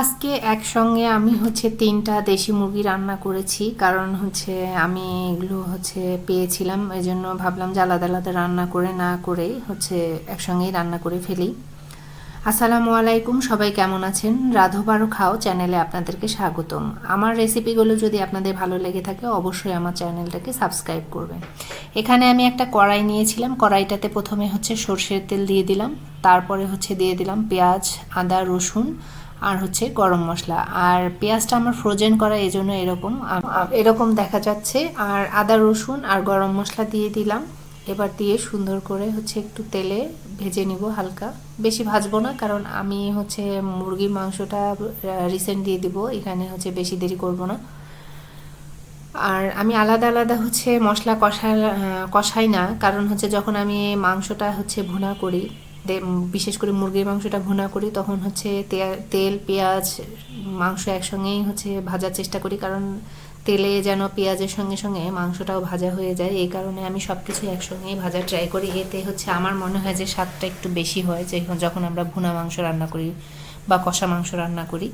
আজকে একসঙ্গে আমি হচ্ছে তিনটা দেশি মুরগি রান্না করেছি, কারণ হচ্ছে আমি এগুলো হচ্ছে পেয়েছিলাম এই জন্য ভাবলাম যে আলাদা আলাদা রান্না করে না করে হচ্ছে একসঙ্গেই রান্না করে ফেলি। আসসালামু আলাইকুম, সবাই কেমন আছেন? রাধবারও খাও চ্যানেলে আপনাদেরকে স্বাগতম। আমার রেসিপিগুলো যদি আপনাদের ভালো লেগে থাকে, অবশ্যই আমার চ্যানেলটাকে সাবস্ক্রাইব করবেন। এখানে আমি একটা কড়াই নিয়েছিলাম, কড়াইটাতে প্রথমে হচ্ছে সর্ষের তেল দিয়ে দিলাম, তারপরে হচ্ছে দিয়ে দিলাম পেঁয়াজ, আদা, রসুন আর হচ্ছে গরম মশলা। আর পেঁয়াজটা আমার ফ্রোজেন করা এই জন্য এরকম এরকম দেখা যাচ্ছে। আর আদা, রসুন আর গরম মশলা দিয়ে দিলাম। এবার দিয়ে সুন্দর করে হচ্ছে একটু তেলে ভেজে নিব হালকা। বেশি ভাজবো না, কারণ আমি হচ্ছে মুরগির মাংসটা রিসেন্ট দিয়ে দিব। এখানে হচ্ছে বেশি দেরি করব না। আর আমি আলাদা আলাদা হচ্ছে মশলা কষা কষাই না। কারণ হচ্ছে যখন আমি মাংসটা হচ্ছে ভুনা করি বিশেষ করে মুরগির মাংসটা ভুনা করি, তখন হচ্ছে তেল, পেঁয়াজ, মাংস একসঙ্গেই হচ্ছে ভাজার চেষ্টা করি, কারণ তেলে যেন পেঁয়াজের সঙ্গে সঙ্গে মাংসটাও ভাজা হয়ে যায়, এই কারণে আমি সব কিছু একসঙ্গেই ভাজা ট্রাই করি। এতে হচ্ছে আমার মনে হয় যে স্বাদটা একটু বেশি হয়, যে যখন আমরা ভুনা মাংস রান্না করি বা কষা মাংস রান্না করি।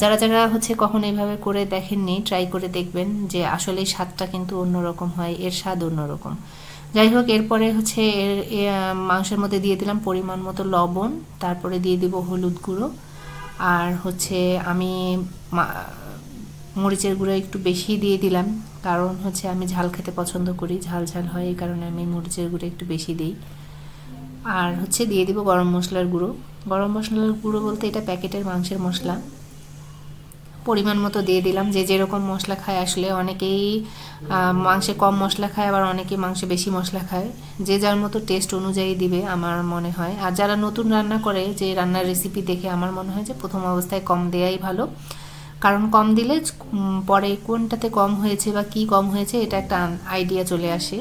যারা যারা হচ্ছে কখন এইভাবে করে দেখেননি ট্রাই করে দেখবেন যে আসলে স্বাদটা কিন্তু অন্যরকম হয়, এর স্বাদ অন্যরকম। যাই হোক এরপরে হচ্ছে এর মাংসের মধ্যে দিয়ে দিলাম পরিমাণ মতো লবণ, তারপরে দিয়ে দিব হলুদ গুঁড়ো। আর হচ্ছে আমি মরিচের গুঁড়ো একটু বেশি দিয়ে দিলাম, কারণ হচ্ছে আমি ঝাল খেতে পছন্দ করি, ঝাল ঝাল হয়, এই কারণে আমি মরিচের গুঁড়ো একটু বেশি দিই। আর হচ্ছে দিয়ে দিব গরম মশলার গুঁড়ো। গরম মশলার গুঁড়ো বলতে এটা প্যাকেটের মাংসের মশলা। পরিমাণ মতো দিয়ে দিলাম। যে যেরকম মশলা খায় আসলে অনেকেই মাংসে কম মশলা খায়, আবার অনেকে মাংসে বেশি মশলা খায়। যে যার মতো টেস্ট অনুযায়ী দিবে আমার মনে হয়। আর যারা নতুন রান্না করে, যে রান্নার রেসিপি দেখে আমার মনে হয় যে প্রথম অবস্থায় কম দেয়াই ভালো। কারণ কম দিলে পরে কোনটাতে কম হয়েছে বা কি কম হয়েছে, এটা একটা আইডিয়া চলে আসে।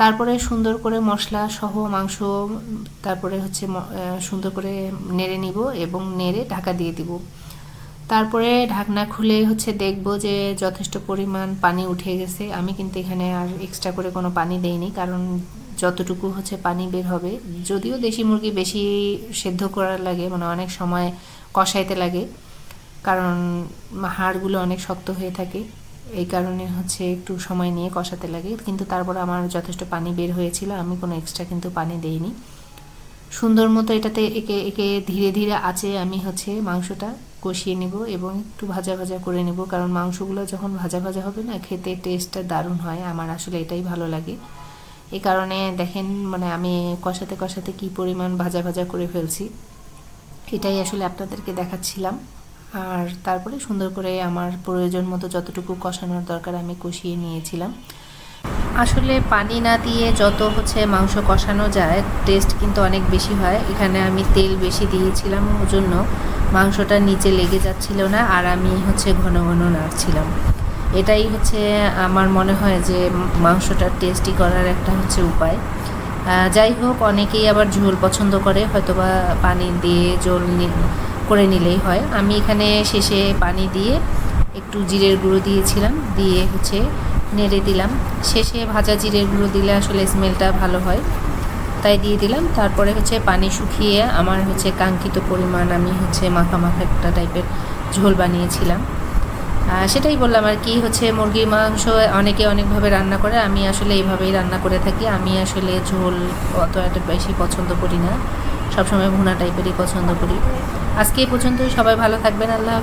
তারপরে সুন্দর করে মশলা সহ মাংস তারপরে হচ্ছে সুন্দর করে নেড়ে নিব এবং নেড়ে ঢাকা দিয়ে দিব। তারপরে ঢাকনা খুলে হচ্ছে দেখব যে যথেষ্ট পরিমাণ পানি উঠে গেছে। আমি কিন্তু এখানে আর এক্সট্রা করে কোনো পানি দেইনি, কারণ যতটুকু হচ্ছে পানি বের হবে, যদিও দেশি মুরগি বেশি সেদ্ধ করার লাগে মানে অনেক সময় কষাইতে লাগে, কারণ হাড়গুলো অনেক শক্ত হয়ে থাকে, এই কারণে হচ্ছে একটু সময় নিয়ে কষাতে লাগে, কিন্তু তারপর আমার যথেষ্ট পানি বের হয়েছিল, আমি কোনো এক্সট্রা কিন্তু পানি দেইনি। সুন্দর মতো এটাতে একে একে ধীরে ধীরে আছে আমি হচ্ছে মাংসটা। কষিয়ে নিব এবং একটু ভাজা ভাজা করে নিব। কারণ মাংসগুলো যখন ভাজা ভাজা হবে না, খেতে টেস্টটা দারুণ হয়। আমার আসলে এটাই ভালো লাগে। এই কারণে দেখেন মানে আমি কষাতে কষাতে কি পরিমাণ ভাজা ভাজা করে ফেলছি, এটাই আসলে আপনাদেরকে দেখাচ্ছিলাম। আর তারপরে সুন্দর করে আমার প্রয়োজন মতো যতটুকু কষানোর দরকার আমি কষিয়ে নিয়েছিলাম। আসলে পানি না দিয়ে যত হচ্ছে মাংস কষানো যায় টেস্ট কিন্তু অনেক বেশি হয়। এখানে আমি তেল বেশি দিয়েছিলাম ওর জন্য। মাংসটা নিচে লেগে যাচ্ছিল না আর আমি হচ্ছে ঘন ঘন নাড়ছিলাম। এটাই হচ্ছে আমার মনে হয় যে মাংসটা টেস্টি করার একটা হচ্ছে উপায়। যাই হোক, অনেকেই আবার ঝোল পছন্দ করে, হয়তোবা পানি দিয়ে ঝোল নি- করে নিলেই হয়। আমি এখানে শেষে পানি দিয়ে একটু জিরের গুঁড়ো দিয়েছিলাম, দিয়ে হচ্ছে নেড়ে দিলাম। শেষে ভাজা জিরের গুঁড়ো দিলে আসলে স্মেলটা ভালো হয়। তাই দিয়ে দিলাম। তারপরে হচ্ছে পানি শুকিয়ে আমার হচ্ছে কাঙ্ক্ষিত পরিমাণ আমি হচ্ছে মাখা মাখা একটা টাইপের ঝোল বানিয়েছিলাম। সেটাই বললাম আর কি, হচ্ছে মুরগির মাংস অনেকে অনেকভাবে রান্না করে, আমি আসলে এইভাবেই রান্না করে থাকি। আমি আসলে ঝোল অত একটা বেশি পছন্দ করি না। সবসময় ভুনা টাইপেরই পছন্দ করি। আজকে এই পর্যন্তই। সবাই ভালো থাকবেন। আল্লাহ।